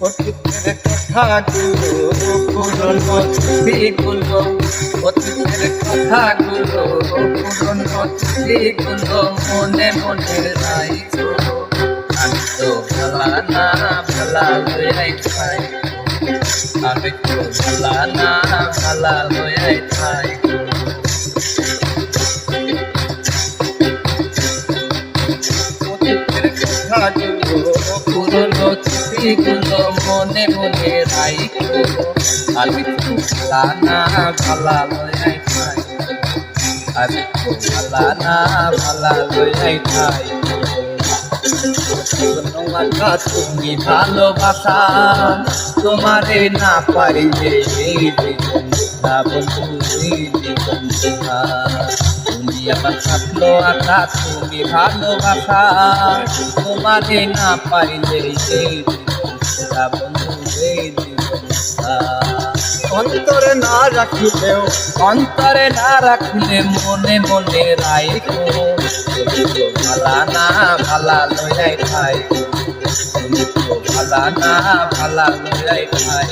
অতীতের কথাগুলো পুরনো স্মৃতিগুলো অতীতের কথাগুলো পুরনো স্মৃতিগুলো মনে মনে রাইছো তো ভালা না ভালা লয়াই খাই আমি তো ভালা না ভালা লয়াই খাই অতীতের কথাগুলো স্মৃতিগুলো মনে মনে রাইখো আমি তো ভালা না ভালা লয়াই খাই। আমি তো ভালা না ভালা লয়াই খাই। ধন্যবাদ তুমি ভালোবাসা, তোমারে না পারিলে এই জীবন, না বন্ধু জীবন আমার থাকল আশা তুমি ভালোবাসা। তোমারে না এই জীবন অন্তরে না রাখিলেও অন্তরে না রাখলে মনে মনে রাইখো ভালা না ভালা লয়াই খাই ভালা না ভালা লয়াই খাই